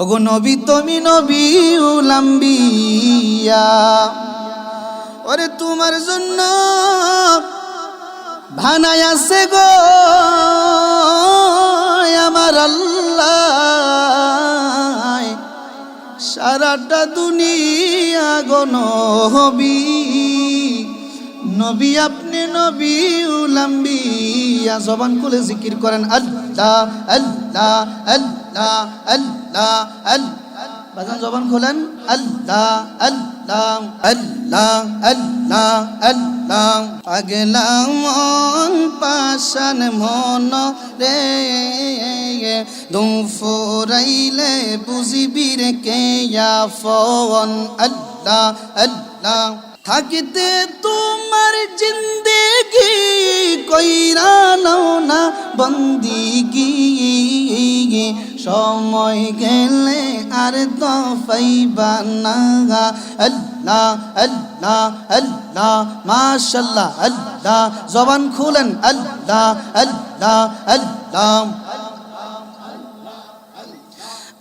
ওগো নবী তুমি নবী উলাম্বিয়া। ওরে তোমার জন্য ভানায় আছে গো আমার আল্লাহ। সারাটা দুনিয়া গো নবী। নবী আপনি নবী উলাম্বিয়া। জবান খুলে জিকির করেন, আল্লাহ আল্লাহ আল্লাহ। আল্লাহ আল্লাহ বাজান জবান খোলেন, আল্লাহ আল্লাহ আল্লাহ আল্লাহ আল্লাহ। আগলাম পাশান মন রে। দুম ফোরাইলে বুঝিবি রে কে ফোন। আল্লাহ আল্লাহ। থাকিতে তোমার জিন্দেগি কইরা নাও না বন্দিগি। সময় গেলে আর তো পাইবা না আল্লাহ আল্লাহ আল্লাহ, মাশাল্লাহ, আল্লাহ। জবান খুলেন, আল্লাহ আল্লাহ আল্লাহ।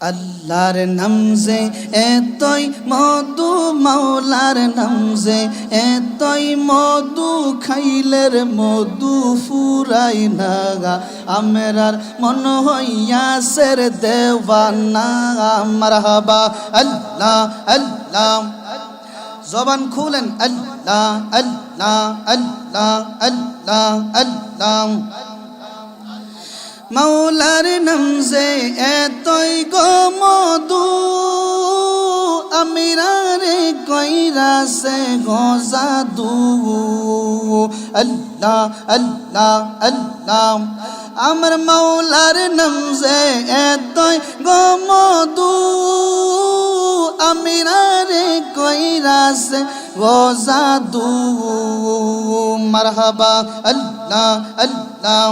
আল্লাহর নামজে, এতই মধু মাওলার নামজে, এতই মধু খাইলের মধু ফুরাই নাগা। আমরার মন হইয়াসের দেওয়ানা, মারহাবা, আল্লাহ আল্লাহ। জবান খুলেন, আল্লাহ আল্লাহ আল্লাহ আল্লাহ আল্লাহ। মাওলার নামজে এতই গো মধু, আমিরারে কইরাছে গো জাদু। আল্লাহ আল্লাহ আল্লাহ, আমার মাওলার নামজে এতই গো মধু, আমিরারে কইরাছে গো জাদু। মারহাবা, আল্লাহ আল্লাহ।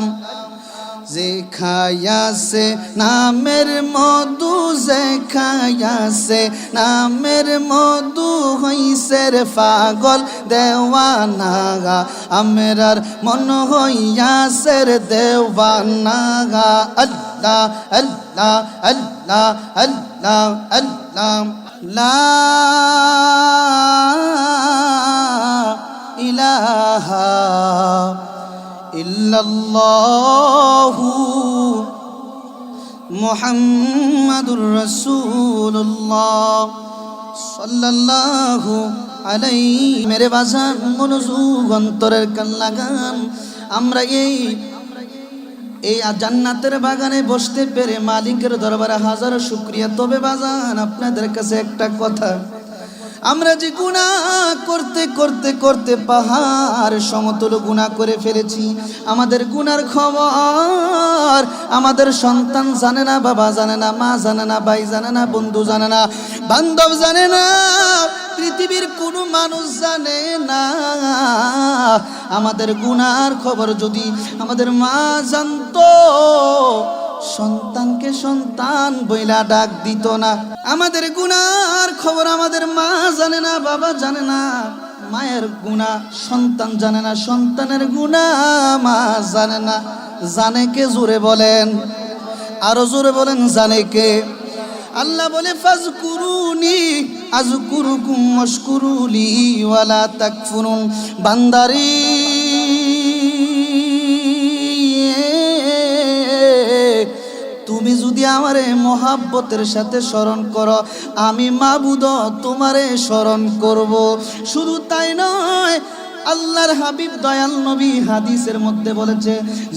যে খায়াছে নামের মধু যে খায়াছে নামের মধু হইছে রে পাগল দেওয়ানাগা। আমরার মন হইয়াছে রে দেওয়ানাগা। আল্লাহ আল্লাহ আল্লাহ আল্লাহ আল্লাহ লা ইলাহা ইল্লাল্লাহু মুহাম্মাদুর রাসূলুল্লাহ সাল্লাল্লাহু আলাইহি মেরে বাজান মনোযোগ অন্তরের কান লাগান আমরা এই এই জান্নাতের বাগানে বসতে পেরে মালিকের দরবারে হাজারো শুক্রিয়া। তবে বাজান, আপনাদের কাছে একটা কথা। আমরা যে গুণা করতে করতে পাহাড় সমতল গুণা করে ফেলেছি। আমাদের গুনার খবর, আমাদের সন্তান জানে না, বাবা জানে না, মা জানে না, ভাই জানে না, বন্ধু জানে না, বান্ধব জানে না, পৃথিবীর কোনো মানুষ জানে না। আমাদের গুনার খবর যদি আমাদের মা জানতো, সন্তানকে সন্তান বইলা ডাক দিত না। আমাদের গুনার খবর আমাদের মা জানে না, বাবা জানে না। মায়ের গুণা, সন্তান জানে না, সন্তানের গুণা, মা জানে না। জানে কে জোরে বলেন? আরও জোরে বলেন, জানে কে? আল্লাহ বলে, ফাজকুরুনি, আজকুরুকুম মশকুরুলি ওয়ালা তাকফুরুন। বান্দারি আমারে মহাব্বতের সাথে স্মরণ করো। আমি মাবুদ, তোমারে স্মরণ করব। শুধু তাই নয়, আল্লাহর হাবিব দয়াল নবী হাদিসের মধ্যে বলেছে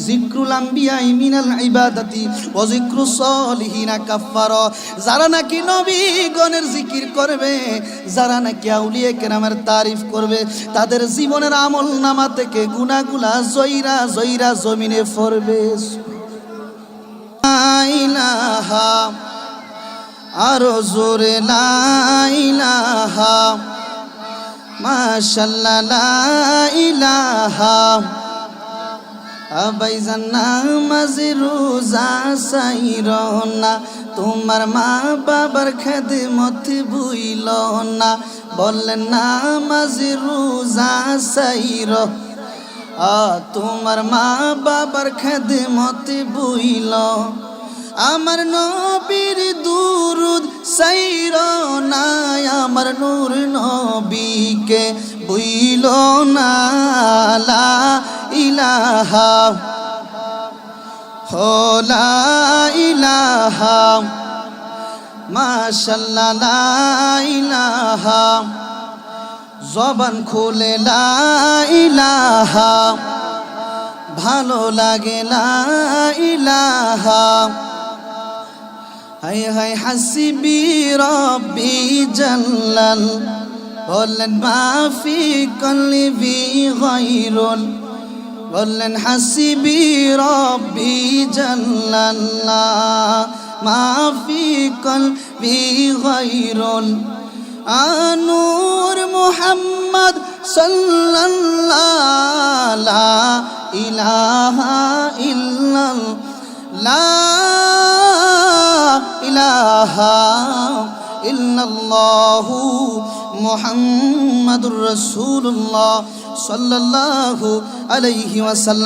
জিক্রুল আম্বিয়া মিনাল ইবাদাতি ও জিক্রু সলিহিনা কাফার যারা নাকি নবী গণের জিকির করবে, যারা নাকি আউলিয়ে কেরামের তারিফ করবে, তাদের জীবনের আমল নামা থেকে গুনাগুলা জয়রা জয়রা জমিনে পড়বে লাইলাহা আরও জোরে লাইলাহা, মাশাল্লাহ লাইলাহা। আবাইজান নামাজ রোজা সাইরনা তোমার মা বাবার খেদমত বুইল না। বললেন নামাজ রোজা সাইর তোমার মা বাবার খেদমত বুইল। আমার নবীর দুরুদ সাইর নাই, আমার নূর নবীকে বুইল না। লা ইলাহা হোলা ইলাহা, মাশাল্লাহ লা ইলাহা। জবান খুলে ইলাহা, ভালো লাগে ইলাহা। হাই হাই হাসি হাসিবি রব্বি জাল্লাল, বললেন, মাফি কলবি গায়রুল বললেন, হাসিবি রব্বি জাল্লাল্লাহ, মাফি কলবি গায়রুল আনুর মুহাম্মদ সাল্লাল্লাহ লা ইলাহা ইল্লাল্লাহ ইলাহা ইল্লাল্লাহু মুহাম্মাদুর রাসূলুল্লাহ সাল্লাল্লাহু আলাইহি ওয়াসাল্লাম।